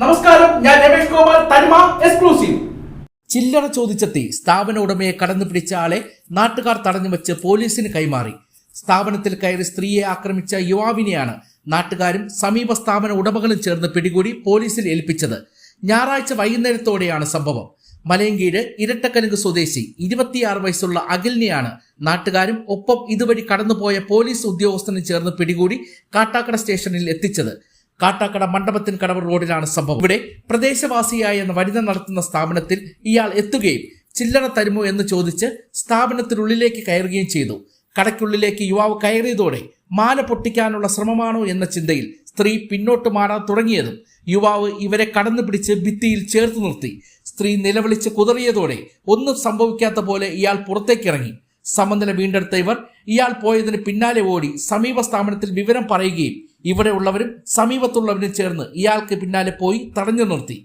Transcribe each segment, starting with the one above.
ഞാൻ രമേഷ് ഗോപാൽ തനിമ എക്സ്ക്ലൂസീവ് ചില്ലറ ചോദിച്ചെത്തി സ്ഥാപന ഉടമയെ കടന്നു പിടിച്ച ആളെ നാട്ടുകാർ തടഞ്ഞു വെച്ച് പോലീസിന് കൈമാറി. സ്ഥാപനത്തിൽ കയറി സ്ത്രീയെ ആക്രമിച്ച യുവാവിനെയാണ് നാട്ടുകാരും സമീപ സ്ഥാപന ഉടമകളും ചേർന്ന് പിടികൂടി പോലീസിൽ ഏൽപ്പിച്ചത്. ഞായറാഴ്ച വൈകുന്നേരത്തോടെയാണ് സംഭവം. മലയങ്കീട് ഇരട്ടക്കലുങ്ക് സ്വദേശി ഇരുപത്തിയാറ് വയസ്സുള്ള അഖിലിനെയാണ് നാട്ടുകാരും ഒപ്പം ഇതുവഴി കടന്നുപോയ പോലീസ് ഉദ്യോഗസ്ഥനും ചേർന്ന് പിടികൂടി കാട്ടാക്കട സ്റ്റേഷനിൽ എത്തിച്ചത്. കാട്ടാക്കട മണ്ഡപത്തിൻ കടവ് റോഡിലാണ് സംഭവം. ഇവിടെ പ്രദേശവാസിയായ വനിത നടത്തുന്ന സ്ഥാപനത്തിൽ ഇയാൾ എത്തുകയും ചില്ലറ തരുമോ എന്ന് ചോദിച്ച് സ്ഥാപനത്തിനുള്ളിലേക്ക് കയറുകയും ചെയ്തു. കടയ്ക്കുള്ളിലേക്ക് യുവാവ് കയറിയതോടെ മാല പൊട്ടിക്കാനുള്ള ശ്രമമാണോ എന്ന ചിന്തയിൽ സ്ത്രീ പിന്നോട്ട് മാറാൻ തുടങ്ങിയതും യുവാവ് ഇവരെ കടന്നു പിടിച്ച് ഭിത്തിയിൽ ചേർത്ത് നിർത്തി. സ്ത്രീ നിലവിളിച്ച് കുതറിയതോടെ ഒന്നും സംഭവിക്കാത്ത പോലെ ഇയാൾ പുറത്തേക്കിറങ്ങി. സമനില വീണ്ടെടുത്ത ഇവർ ഇയാൾ പോയതിന് പിന്നാലെ ഓടി സമീപ സ്ഥാപനത്തിൽ വിവരം പറയുകയും ഇവിടെ ഉള്ളവരും സമീപത്തുള്ളവരും ചേർന്ന് ഇയാൾക്ക് പിന്നാലെ പോയി തടഞ്ഞു നിർത്തി.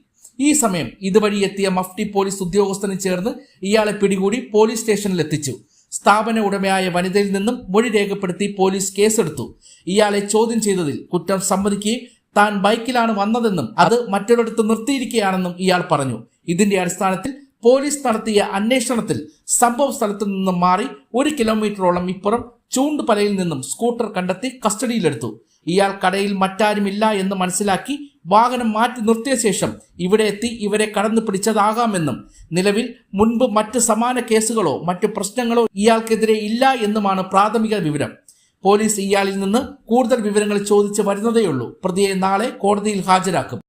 ഈ സമയം ഇതുവഴി എത്തിയ മഫ്റ്റി പോലീസ് ഉദ്യോഗസ്ഥനും ചേർന്ന് ഇയാളെ പിടികൂടി പോലീസ് സ്റ്റേഷനിൽ എത്തിച്ചു. സ്ഥാപന ഉടമയായ വനിതയിൽ നിന്നും മൊഴി രേഖപ്പെടുത്തി പോലീസ് കേസെടുത്തു. ഇയാളെ ചോദ്യം ചെയ്തതിൽ കുറ്റം സമ്മതിക്കുകയും താൻ ബൈക്കിലാണ് വന്നതെന്നും അത് മറ്റൊരിടത്ത് നിർത്തിയിരിക്കുകയാണെന്നും ഇയാൾ പറഞ്ഞു. ഇതിന്റെ അടിസ്ഥാനത്തിൽ പോലീസ് നടത്തിയ അന്വേഷണത്തിൽ സംഭവ സ്ഥലത്തു നിന്നും മാറി ഒരു കിലോമീറ്ററോളം ഇപ്പുറം ചൂണ്ടുപലയിൽ നിന്നും സ്കൂട്ടർ കണ്ടെത്തി കസ്റ്റഡിയിലെടുത്തു. ഇയാൾ കടയിൽ മറ്റാരുമില്ല എന്ന് മനസ്സിലാക്കി വാഹനം മാറ്റി നിർത്തിയ ശേഷം ഇവിടെ എത്തി ഇവരെ കടന്നു പിടിച്ചതാകാമെന്നും നിലവിൽ മുൻപ് മറ്റ് സമാന കേസുകളോ മറ്റു പ്രശ്നങ്ങളോ ഇയാൾക്കെതിരെ ഇല്ല എന്നുമാണ് പ്രാഥമിക വിവരം. പോലീസ് ഇയാളിൽ നിന്ന് കൂടുതൽ വിവരങ്ങൾ ചോദിച്ച് വരുന്നതേയുള്ളൂ. പ്രതിയെ നാളെ കോടതിയിൽ ഹാജരാക്കും.